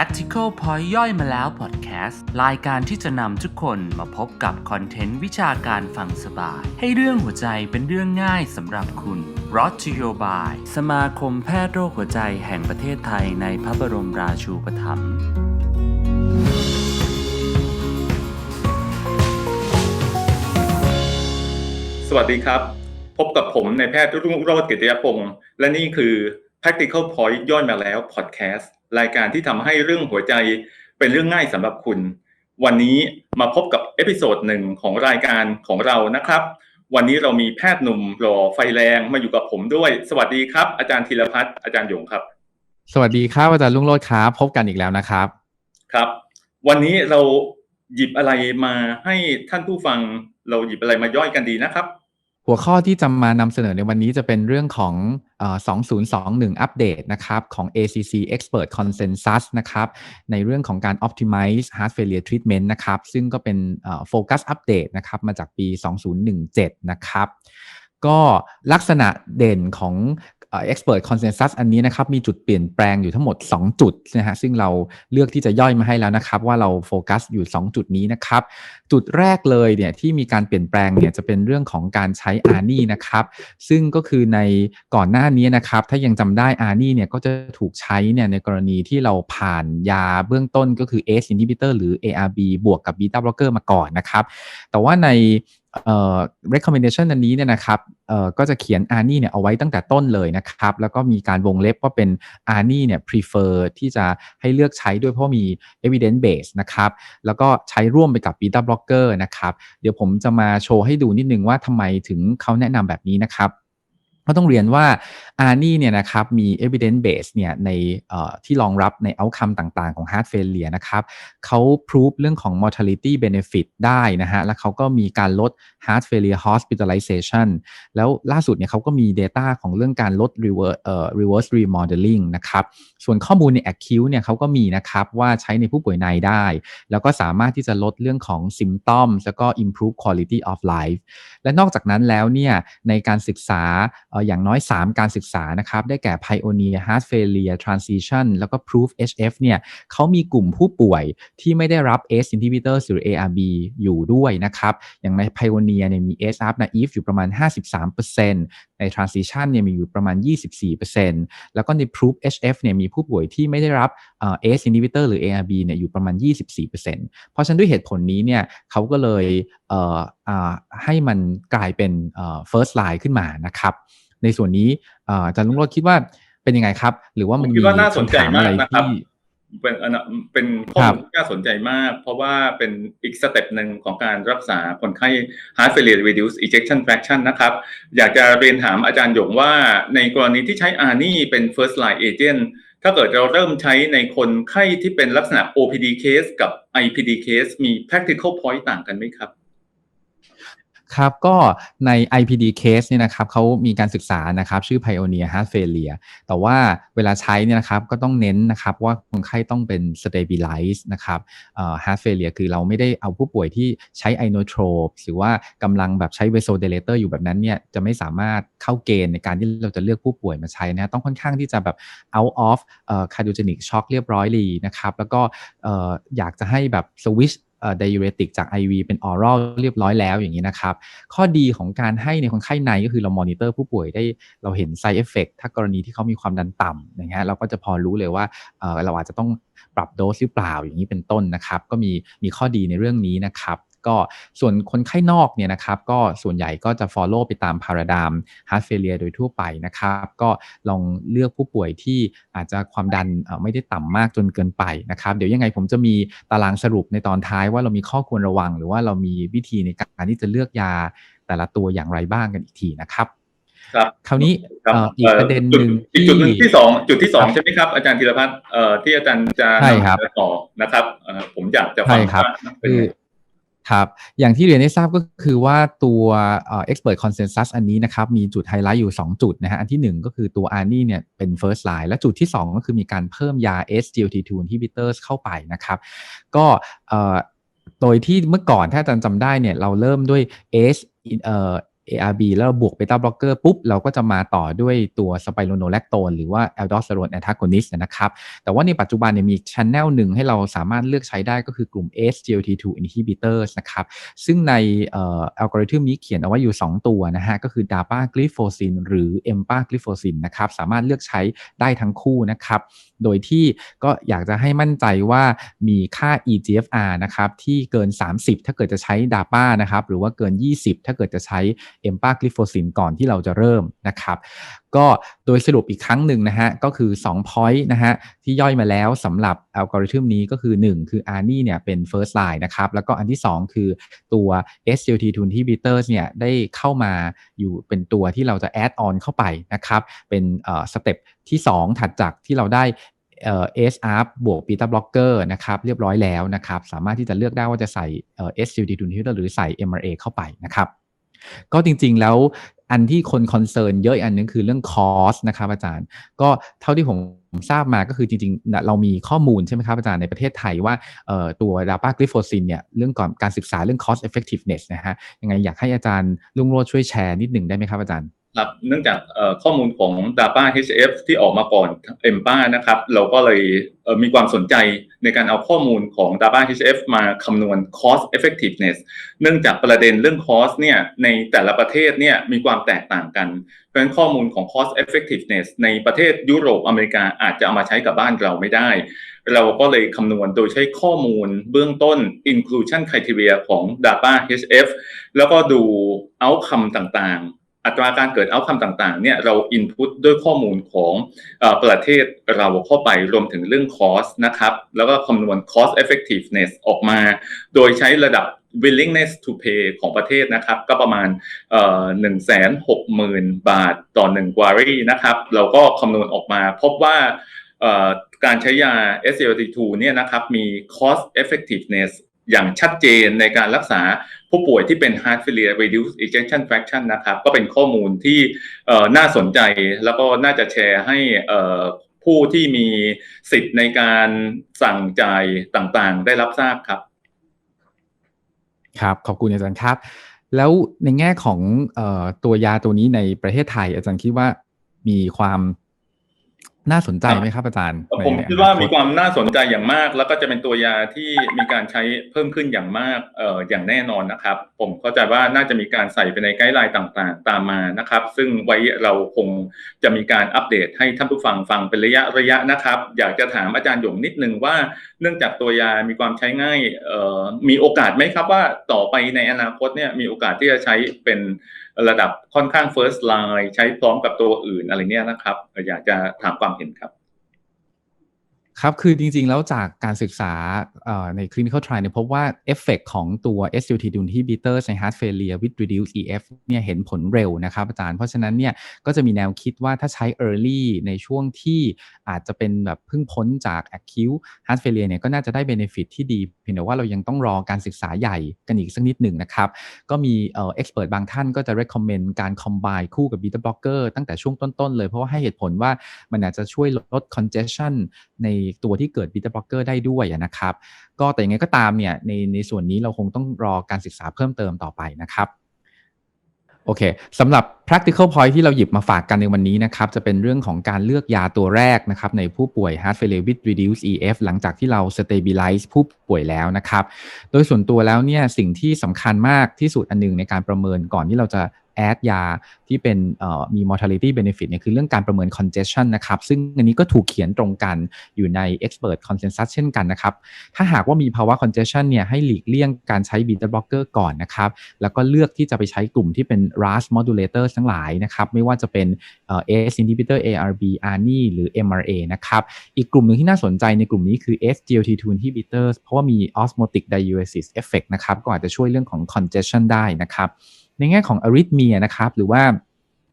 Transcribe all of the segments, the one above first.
Practical Point ย่อยมาแล้วพอดแคสต์รายการที่จะนำทุกคนมาพบกับคอนเทนต์วิชาการฟังสบาย ให้เรื่องหัวใจเป็นเรื่องง่ายสำหรับคุณ brought to you by สมาคมแพทย์โรคหัวใจแห่งประเทศไทยในพระบรมราชูปถัมภ์สวัสดีครับ พบกับผมในแพทย์รุ่งโรจน์กิติยพงศ์และนี่คือ Practical Point ย่อยมาแล้วพอดแคสต์ รายการที่ทำให้เรื่องหัวใจเป็นเรื่องง่ายสำหรับคุณ วันนี้มาพบกับเอพิโซดหนึ่งของรายการของเรานะครับ วันนี้เรามีแพทย์หนุ่มหล่อไฟแรงมาอยู่กับผมด้วย สวัสดีครับ อาจารย์ธีรพัฒน์อาจารย์หยงครับ สวัสดีครับอาจารย์ลุงโรดครับพบกันอีกแล้วนะครับ ครับ วันนี้เราหยิบอะไรมาให้ท่านผู้ฟัง เราหยิบอะไรมาย่อยกันดีนะครับ หัวข้อที่จะมานำเสนอในวันนี้จะเป็นเรื่องของ 2021 อัปเดตนะครับของ ACC Expert Consensus นะครับในเรื่องของการ Optimize Heart Failure Treatment นะครับซึ่งก็เป็นโฟกัสอัปเดตนะครับมาจากปี 2017 นะครับก็ลักษณะเด่นของ expert consensus อันนี้นะครับมีจุดเปลี่ยนแปลงอยู่ทั้งหมด 2 จุดนะฮะซึ่งเราเลือกที่จะย่อยมาให้แล้วนะครับว่าเราโฟกัสอยู่ 2 จุดนี้นะครับ จุดแรกเลยเนี่ยที่มีการเปลี่ยนแปลงเนี่ยจะเป็นเรื่องของการใช้อาร์นี่นะครับซึ่งก็คือในก่อนหน้านี้นะครับถ้ายังจำได้อาร์นี่เนี่ยก็จะถูกใช้เนี่ยในกรณีที่เราผ่านยาเบื้องต้นก็คือ ACE inhibitor หรือ ARB บวกกับ beta blocker มาก่อนนะครับแต่ว่าใน เอ่อ recommendation อันนี้เนี่ยนะครับเอ่อก็จะเขียน a r n i เนี่ยเอาไว้ตั้งแต่ต้นเลยนะครับ แล้วก็มีการวงเล็บว่าเป็น a r n i เนี่ย prefer ที่จะให้เลือกใช้ด้วยเพราะมี evidence base นะครับแล้วก็ใช้ร่วมไปกับ beta blocker นะครับ เดี๋ยวผมจะมาโชว์ให้ดูนิดนึงว่าทำไมถึงเขาแนะนำแบบนี้นะครับ ก็ต้องเรียนว่า a r n i เนี่ยนะครับมี evidence base เนี่ยในที่รองรับใน outcome ต่างๆ ของ heart failure นะครับเขา prove เรื่องของ mortality benefit ได้นะฮะ แล้วเขาก็มีการลด heart failure hospitalization แล้วล่าสุดเนี่ยเขาก็มี data ของเรื่องการลด reverse เอ่อ reverse remodeling นะครับ ส่วนข้อมูลใน acute เนี่ยเขาก็มีนะครับว่าใช้ในผู้ป่วยในได้ แล้วก็สามารถที่จะลดเรื่องของ symptoms แล้วก็ improve quality of life และนอกจากนั้นแล้วเนี่ยในการศึกษาอย่างน้อย 3 การศึกษานะครับ ได้แก่ Pioneer Heart Failure Transition แล้วก็ Proof HF เนี่ยเขามีกลุ่มผู้ป่วยที่ไม่ได้รับ ACE inhibitors หรือ ARB อยู่ด้วยนะครับ อย่างใน Pioneer เนี่ยมี ACE up naive อยู่ประมาณ 53%ใน Transition เนี่ยมีอยู่ประมาณ 24%แล้วก็ใน Proof HF เนี่ยมีผู้ป่วยที่ไม่ได้รับเอ่อ ACE inhibitor หรือ ARB เนี่ยอยู่ประมาณ 24%เพราะฉะนั้นด้วยเหตุผลนี้เนี่ยเขาก็เลยเให้มันกลายเป็น first line ขึ้นมานะครับ ในส่วนนี้เอ่ออาจารย์ลุงโรจน์คิดว่าเป็นยังไงครับ หรือว่ามันผมคิดว่าน่าสนใจคำถมากอะไรนะครับที่เป็นอันนะเป็นข้อครัมูบลที่น่าสนใจมาก เพราะว่าเป็นอีกสเต็ปหนึ่งของการรักษาคนไข้ heart failure reduce ejection fraction นะครับ อยากจะเรียนถามอาจารย์หยงว่าในกรณีที่ใช้อานี่เป็น first line agent ถ้าเกิดเราเริ่มใช้ในคนไข้ที่เป็นลักษณะ OPD case กับ IPD case มี practical point ต่างกันไหมครับ ครับก็ใน IPD case เนี่ยนะครับเขามีการศึกษานะครับชื่อ Pioneer Heart Failure แต่ว่าเวลาใช้เนี่ยนะครับก็ต้องเน้นนะครับว่าคนไข้ต้องเป็น stabilize นะครับเอ่อ heart failure คือเราไม่ได้เอาผู้ป่วยที่ใช้ inotrope หรือว่ากำลังแบบใช้ vasodilator อยู่แบบนั้นเนี่ยจะไม่สามารถเข้าเกณฑ์ในการที่เราจะเลือกผู้ป่วยมาใช้นะต้องค่อนข้างที่จะแบบ out of เอ่อ cardiogenic shock เรียบร้อยดีนะครับแล้วก็เอ่ออยากจะให้แบบ switch เอ่อ diuretic จาก IV เป็นออรัลเรียบร้อยแล้วอย่างนี้นะครับ ข้อดีของการให้ในคนไข้ในก็คือเรามอนิเตอร์ผู้ป่วยได้เราเห็น side effect ถ้ากรณีที่เขามีความดันต่ำอย่างเงี้ยเราก็จะพอรู้เลยว่าเออเราอาจจะต้องปรับโดสหรือเปล่าอย่างนี้เป็นต้นนะครับ ก็มีมีข้อดีในเรื่องนี้นะครับ ก็ส่วนคนไข้นอกเนี่ยนะครับก็ส่วนใหญ่ก็จะ follow ไปตาม paradigm heart failure โดยทั่วไปนะครับก็ลองเลือกผู้ป่วยที่อาจจะความดันเอ่อไม่ได้ต่ำมากจนเกินไปนะครับเดี๋ยวยังไงผมจะมีตารางสรุปในตอนท้ายว่าเรามีข้อควรระวัง หรือว่าเรามีวิธีในการที่จะเลือกยาแต่ละตัวอย่างไรบ้างกันอีกทีนะครับครับคราวนี้ครับเอ่ออีกประเด็นหนึ่งอีกจุดหนึ่งที่สองจุดที่สองครับใช่ไหมครับ อาจารย์ธีรพัฒน์เอ่อที่อาจารย์จะใช่ครับนำเสนอต่อนะครับเอ่อผมอยากจะฟังใช่ครับว่าเป็นคือไง ครับ อย่างที่เรียนได้ทราบก็คือว่าตัวเอ่อ expert consensus อันนี้นะครับ มีจุดไฮไลท์อยู่ 2 จุดนะฮะ อันที่ 1 ก็คือตัว a r n i เนี่ยเป็น first line และจุดที่ 2 ก็คือมีการเพิ่มยา SGLT2 inhibitors เข้าไปนะครับ ก็เอ่อโดยที่เมื่อก่อนถ้าอาจารย์จำได้เนี่ยเราเริ่มด้วย S เอ่อ ARB แล้วบวกเบต้าบล็อกเกอร์ปุ๊บ เราก็จะมาต่อด้วยตัวสไปโรโนแลคโตนหรือว่า a l d o s t e r o n e antagonist นะครับ แต่ว่าในปัจจุบันเนี่ยมีชันแนลหนึ่งให้เราสามารถเลือกใช้ได้ก็คือกลุ่ม SGLT2 inhibitors นะครับ ซึ่งในอัลกอริทึมนี้เขียนเอาไว้อยู่ 2 ตัวนะฮะ ก็คือ DAPA g l y p h o s i n หรือ EMPA g l y p h o s i n นะครับสามารถเลือกใช้ได้ทั้งคู่นะครับ โดยที่ก็อยากจะให้มั่นใจว่ามีค่า EGFR นะครับที่เกิน 30 ถ้าเกิดจะใช้ DAPA นะครับหรือว่าเกิน 20 ถ้าเกิดจะใช้ EMPA g l y p h o s i n ก่อนที่เราจะเริ่มนะครับก็โดยสรุปอีกครั้งหนึ่งนะฮะก็คือ2 point นะฮะที่ย่อยมาแล้วสำหรับอัลกอริทึมนี้ก็คือ 1 คือ a r n i เนี่ยเป็น first line นะครับแล้วก็อันที่ 2 คือตัว SGLT2 inhibitors เนี่ยได้เข้ามาอยู่เป็นตัวที่เราจะ add on เข้าไปนะครับเป็นสเต็ปที่ 2 ถัดจากที่เราได้เอ่อ SR บวก beta blocker นะครับเรียบร้อยแล้วนะครับ สามารถที่จะเลือกได้ว่าจะใส่เอ่อ SGLT2 inhibitor หรือใส่ MRA เข้าไปนะครับ ก็จริงๆแล้วอันที่คนคอนเซิร์นเยอะอันนึงคือเรื่องคอสนะครับอาจารย์ ก็เท่าที่ผมทราบมาก็คือจริงๆ เรามีข้อมูลใช่ไหมครับอาจารย์ในประเทศไทยว่าตัวดาปากริโฟซินเนี่ยเรื่องก่อนการศึกษาเรื่อง cost effectiveness นะฮะยังไงอยากให้อาจารย์ลุงโรดช่วยแชร์นิดหนึ่งได้ไหมครับอาจารย์ ครับเนื่องจากข้อมูลของ DAPA HF ที่ออกมาก่อน EMPA นะครับ เราก็เลยมีความสนใจในการเอาข้อมูลของ DAPA HF มาคำนวณ cost effectiveness เนื่องจากประเด็นเรื่อง cost เนี่ยในแต่ละประเทศเนี่ยมีความแตกต่างกัน เพราะฉะนั้นข้อมูลของ cost effectiveness ในประเทศยุโรปอเมริกาอาจจะเอามาใช้กับบ้านเราไม่ได้ เราก็เลยคำนวณโดยใช้ข้อมูลเบื้องต้น inclusion criteria ของ DAPA HF แล้วก็ดู outcome ต่างๆ อัตราการเกิดเอาคำต่างๆเนี่ยเรา input ด้วยข้อมูลของอประเทศเราเข้าไปรวมถึงเรื่อง cost นะครับ แล้วก็คำนวณ cost effectiveness ออกมา โดยใช้ระดับ willingness to pay ของประเทศนะครับ ก็ประมาณหนึ่งแสนหกหมื่นบาทต่อหนึ่ง query นะครับ เราก็คำนวณออกมาพบว่าการใช้ยา SGLT2 เนี่ยนะครับมี cost effectiveness อย่างชัดเจนในการรักษาผู้ป่วยที่เป็น heart failure reduced ejection fraction นะครับ ก็เป็นข้อมูลที่น่าสนใจแล้วก็น่าจะแชร์ให้ผู้ที่มีสิทธิ์ในการสั่งจ่ายต่างๆ ได้รับทราบครับ ครับ ขอบคุณอาจารย์ครับ แล้วในแง่ของออตัวยาตัวนี้ในประเทศไทย อาจารย์คิดว่ามีความ น่าสนใจไหมครับอาจารย์ผมคิดว่ามีความน่าสนใจอย่างมาก แล้วก็จะเป็นตัวยาที่มีการใช้เพิ่มขึ้นอย่างมากเอ่ออย่างแน่นอนนะครับ ผมเข้าใจว่าน่าจะมีการใส่ไปในไกด์ไลน์ต่างๆ ตามมานะครับ ซึ่งไว้เราคงจะมีการอัปเดตให้ท่านผู้ฟังฟังเป็นระยะระยะนะครับ อยากจะถามอาจารย์หยงนิดนึงว่า เนื่องจากตัวยามีความใช้ง่ายเอ่อมีโอกาสไหมครับว่าต่อไปในอนาคตเนี่ยมีโอกาสที่จะใช้เป็น ระดับค่อนข้าง first line ใช้พร้อมกับตัวอื่นอะไรเนี้ยนะครับ อยากจะถามความเห็นครับ ครับ คือจริง ๆ แล้วจากการศึกษาใน clinical trial เนี่ยพบว่าเอฟเฟกของตัว SGLT2 inhibitor ใน heart failure with reduced EF เนี่ยเห็นผลเร็วนะครับอาจารย์ เพราะฉะนั้นเนี่ยก็จะมีแนวคิดว่าถ้าใช้ early ในช่วงที่อาจจะเป็นแบบเพิ่งพ้นจาก acute heart failure เนี่ยก็น่าจะได้ benefit ที่ดี เพียงแต่ว่าเรายังต้องรอการศึกษาใหญ่กันอีกสักนิดหนึ่งนะครับ ก็มีเอ่อ expert บางท่านก็จะ recommend การ combine คู่กับ beta blocker ตั้งแต่ช่วงต้น ๆ เลยเพราะว่าให้เหตุผลว่ามันอาจจะช่วยลด congestion ในตัวที่เกิด beta blocker ได้ด้วยนะครับ ก็แต่ยังไงก็ตามเนี่ยในในส่วนนี้เราคงต้องรอการศึกษาเพิ่มเติมต่อไปนะครับโอเคสำหรับ practical point ที่เราหยิบมาฝากกันในวันนี้นะครับ จะเป็นเรื่องของการเลือกยาตัวแรกนะครับ ในผู้ป่วย heart failure with reduced EF หลังจากที่เรา stabilize ผู้ป่วยแล้วนะครับ โดยส่วนตัวแล้วเนี่ยสิ่งที่สำคัญมากที่สุดอันหนึงในการประเมินก่อนที่เราจะ แอดยาที่เป็นมี mortality benefit เนี่ยคือเรื่องการประเมิน congestion นะครับซึ่งอันนี้ก็ถูกเขียนตรงกันอยู่ใน expert consensus เช่นกันนะครับถ้าหากว่ามีภาวะ congestion เนี่ยให้หลีกเลี่ยงการใช้ beta blocker ก่อนนะครับแล้วก็เลือกที่จะไปใช้กลุ่มที่เป็น RAS modulator ทั้งหลายนะครับไม่ว่าจะเป็น ACE inhibitor ARB ARNI หรือ MRA นะครับอีกกลุ่มหนึ่งที่น่าสนใจในกลุ่มนี้คือ SGLT2 inhibitors เพราะว่ามี osmotic diuresis effect นะครับก็อาจจะช่วยเรื่องของ congestion ได้นะครับ ในแง่ของอาริทเมียนะครับ หรือว่า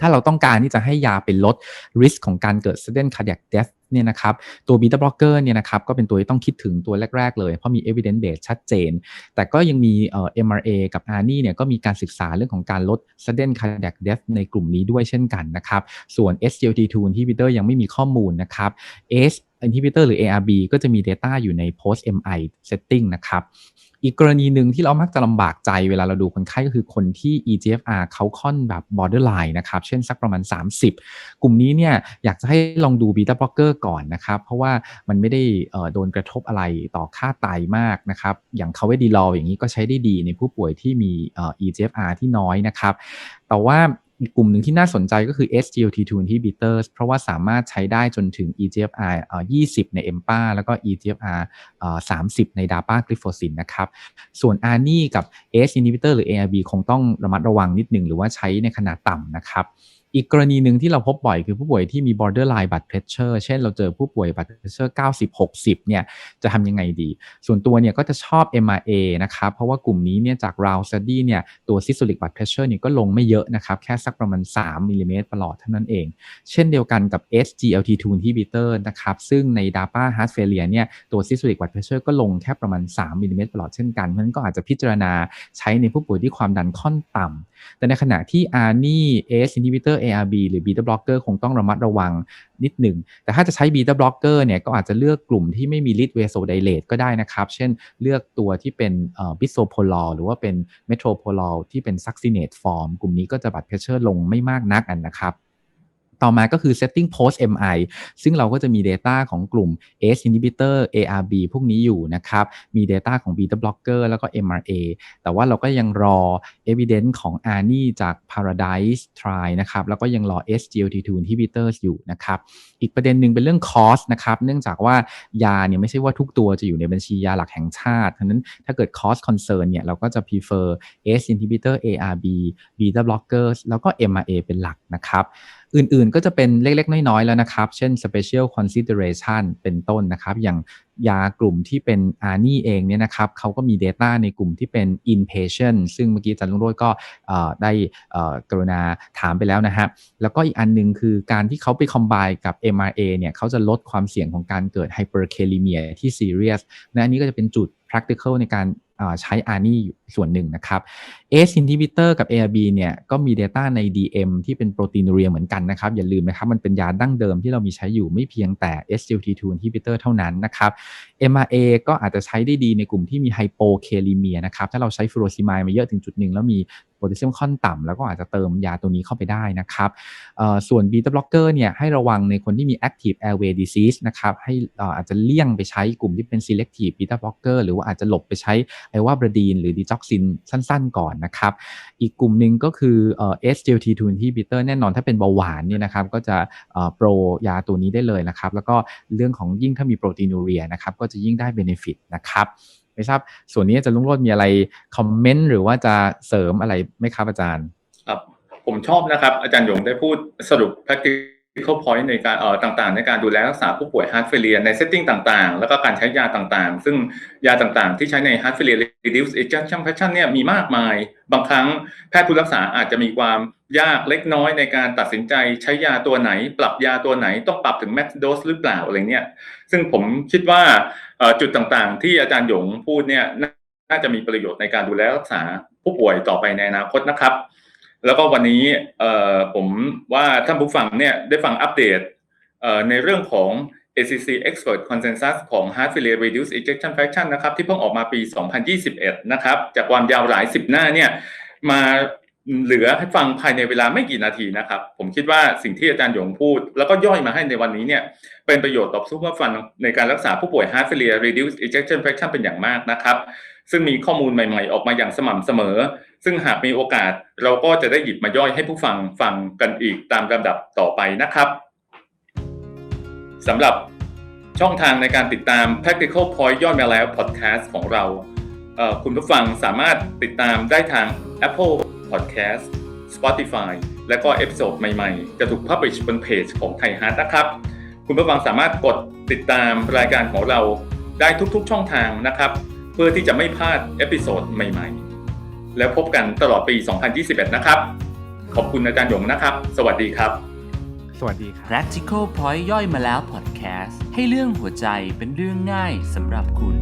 ถ้าเราต้องการที่จะให้ยาเป็นลด risk ของการเกิด sudden cardiac death เนี่ยนะครับตัวบีตาบล็อกเกอร์เนี่ยนะครับก็เป็นตัวที่ต้องคิดถึงตัวแรก ๆ เลย เพราะมี evidence base ชัดเจน แต่ก็ยังมีเอ่อ MRA กับ ARNI เนี่ยก็มีการศึกษาเรื่องของการลด sudden cardiac death ในกลุ่มนี้ด้วยเช่นกันนะครับส่วน SGLT2 inhibitor ยังไม่มีข้อมูลนะครับ ACE inhibitor หรือ ARB ก็จะมี data อยู่ใน post MI setting นะครับอีกกรณีหนึ่งที่เรามักจะลำบากใจเวลาเราดูคนไข้ก็คือคนที่ EGFR เขาค่อนแบบ borderline นะครับ เช่นสักประมาณ 30 กลุ่มนี้เนี่ยอยากจะให้ลองดู beta blocker ก่อนนะครับ เพราะว่ามันไม่ได้โดนกระทบอะไรต่อค่าไตมากนะครับ อย่างคาเวดีลออย่างนี้ก็ใช้ได้ดีในผู้ป่วยที่มี EGFR ที่น้อยนะครับ แต่ว่ากลุ่มหนึ่งที่น่าสนใจก็คือ SGLT2 inhibitors เพราะว่าสามารถใช้ได้จนถึง EGFR 20 ใน EMPA แล้วก็ EGFR 30 ใน DAPA glyphosin นะครับ ส่วน ARNI กับ ACE inhibitor หรือ ARB คงต้องระมัดระวังนิดหนึ่งหรือว่าใช้ในขนาดต่ำนะครับ อีกกรณีหนึ่งที่เราพบบ่อยคือผู้ป่วยที่มี borderline blood pressure เช่นเราเจอผู้ป่วย blood pressure 90-60 เนี่ยจะทำยังไงดี ส่วนตัวเนี่ยก็จะชอบ MRA นะครับ เพราะว่ากลุ่มนี้เนี่ยจาก round study เนี่ยตัว systolic blood pressure เนี่ยก็ลงไม่เยอะนะครับ แค่สักประมาณ 3มิลลิเมตรประหลอดเท่านั้นเอง เช่นเดียวกันกับ SGLT2 inhibitor นะครับ ซึ่งใน DAPA heart failure เนี่ยตัว systolic blood pressure ก็ลงแค่ประมาณ 3มิลลิเมตรประหลอดเช่นกันเพราะฉะนั้นก็อาจจะพิจารณาใช้ในผู้ป่วยที่ความดันค่อนต่ำแต่ในขณะที่ ARNI ACE inhibitor ARB หรือ beta blocker คงต้องระมัดระวังนิดหนึ่ง แต่ถ้าจะใช้ beta blocker เนี่ยก็อาจจะเลือกกลุ่มที่ไม่มีฤทธิ์ vasodilate ก็ได้นะครับ เช่นเลือกตัวที่เป็นเอ่อ bisoprolol หรือว่าเป็น metoprolol ที่เป็น succinate form กลุ่มนี้ก็จะบัตรเพชเชอร์ลงไม่มากนักอันนะครับ ต่อมาก็คือ setting post MI ซึ่งเราก็จะมี Data ของกลุ่ม ACE inhibitor ARB พวกนี้อยู่นะครับ มี Data ของ beta blocker แล้วก็ MRA แต่ว่าเราก็ยังรอ evidence ของ ARNI จาก Paradise Trial นะครับ แล้วก็ยังรอ SGLT2 inhibitors อยู่นะครับ อีกประเด็นหนึ่งเป็นเรื่อง cost นะครับ เนื่องจากว่ายาเนี่ยไม่ใช่ว่าทุกตัวจะอยู่ในบัญชียาหลักแห่งชาติฉะนั้นถ้าเกิด cost concern เนี่ยเราก็จะ prefer ACE inhibitor ARB beta blockers แล้วก็ MRA เป็นหลักนะครับ อื่นๆ ก็จะเป็นเล็ก ๆ น้อย ๆ แล้วนะครับ เช่น special consideration เป็นต้นนะครับ อย่างยากลุ่มที่เป็น a r n i เองเนี่ยนะครับเขาก็มี Data ในกลุ่มที่เป็น inpatient ซึ่งเมื่อกี้อาจารย์ลุงโรจน์ก็ได้กรุณาถามไปแล้วนะฮะ แล้วก็อีกอันหนึงคือการที่เขาไป combine กับ MRA เนี่ยเขาจะลดความเสี่ยงของการเกิด hyperkalemia ที่ serious และอันนี้ก็จะเป็นจุด practical ในการ ใช้อานี่ส่วนหนึ่งนะครับ ACE inhibitor กับ ARB เนี่ยก็มี Data ใน DM ที่เป็นโปรตีนเรียเหมือนกันนะครับ อย่าลืมนะครับ มันเป็นยาดั้งเดิมที่เรามีใช้อยู่ไม่เพียงแต่ SGLT2 inhibitor เท่านั้นนะครับ MRA ก็อาจจะใช้ได้ดีในกลุ่มที่มีไฮโปเคลีเมียนะครับ ถ้าเราใช้ฟูโรซิมายมาเยอะถึงจุดหนึ่งแล้วมี พแทสเซียมค่อนต่ำแล้วก็อาจจะเติมยาตัวนี้เข้าไปได้นะครับเอ่อส่วน beta blocker เนี่ยให้ระวังในคนที่มี active airway disease นะครับให้อาจจะเลี่ยงไปใช้กลุ่มที่เป็น selective beta blocker หรือว่าอาจจะหลบไปใช้ไอวาบรดีนหรือดิจ็อกซินสั้นๆ ก่อนนะครับ อีกกลุ่มหนึ่งก็คือเอ่อ SGLT2 inhibitor แน่นอนถ้าเป็นเบาหวานเนี่ยนะครับก็จะเอ่อโปรยาตัวนี้ได้เลยนะครับ แล้วก็เรื่องของยิ่งถ้ามีโปรตีนูเรียนะครับก็จะยิ่งได้ benefit นะครับ ไม่ทราบส่วนนี้จะลุงโรดมีอะไรคอมเมนต์หรือว่าจะเสริมอะไรไหมครับอาจารย์ ครับ ผมชอบนะครับ อาจารย์หยงได้พูดสรุป practical point ในการเอ่อต่างๆ ในการดูแลรักษาผู้ป่วย heart failure ใน setting ต่างๆ แล้วก็การใช้ยาต่างๆ ซึ่งยาต่างๆ ที่ใช้ใน heart failure reduce ejection fraction เนี่ยมีมากมาย บางครั้งแพทย์ผู้รักษาอาจจะมีความยากเล็กน้อยในการตัดสินใจใช้ยาตัวไหน ปรับยาตัวไหนต้องปรับถึง max dose หรือเปล่าอะไรเนี่ยซึ่งผมคิดว่าจุดต่างๆ ที่อาจารย์หยงพูดเนี่ยน่าจะมีประโยชน์ในการดูแลรักษาผู้ป่วยต่อไปในอนาคตนะครับ แล้วก็วันนี้ผมว่าท่านผู้ฟังเนี่ยได้ฟังอัปเดตในเรื่องของ ACC Expert Consensus ของ Heart Failure Reduced Ejection Fraction นะครับที่เพิ่งออกมาปี 2021 นะครับจากความยาวหลายสิบหน้าเนี่ยมาเหลือให้ฟังภายในเวลาไม่กี่นาทีนะครับ ผมคิดว่าสิ่งที่อาจารย์หยงพูด แล้วก็ย่อยมาให้ในวันนี้เนี่ยเป็นประโยชน์ต่อผู้ฟังในการรักษาผู้ป่วย Heart Failure Reduced Ejection Fraction เป็นอย่างมากนะครับ ซึ่งมีข้อมูลใหม่ๆ ออกมาอย่างสม่ำเสมอ ซึ่งหากมีโอกาสเราก็จะได้หยิบมาย่อยให้ผู้ฟังฟังกันอีกตามลำดับต่อไปนะครับสำหรับช่องทางในการติดตาม Practical Point ย่อยมาแล้ว podcast ของเราเคุณผู้ฟังสามารถติดตามได้ทาง Apple Podcast Spotify และก็เอพิโซดใหม่ๆ จะถูก publish บนเพจของไทยฮาร์ดนะครับ คุณผู้ฟังสามารถกดติดตามรายการของเราได้ทุกๆช่องทางนะครับ เพื่อที่จะไม่พลาดเอพิโซดใหม่ๆ แล้วพบกันตลอดปี 2021 นะครับ ขอบคุณอาจารย์หยงนะครับ สวัสดีครับ สวัสดีครับ Practical Point ย่อยมาแล้ว Podcast ให้เรื่องหัวใจเป็นเรื่องง่ายสำหรับคุณ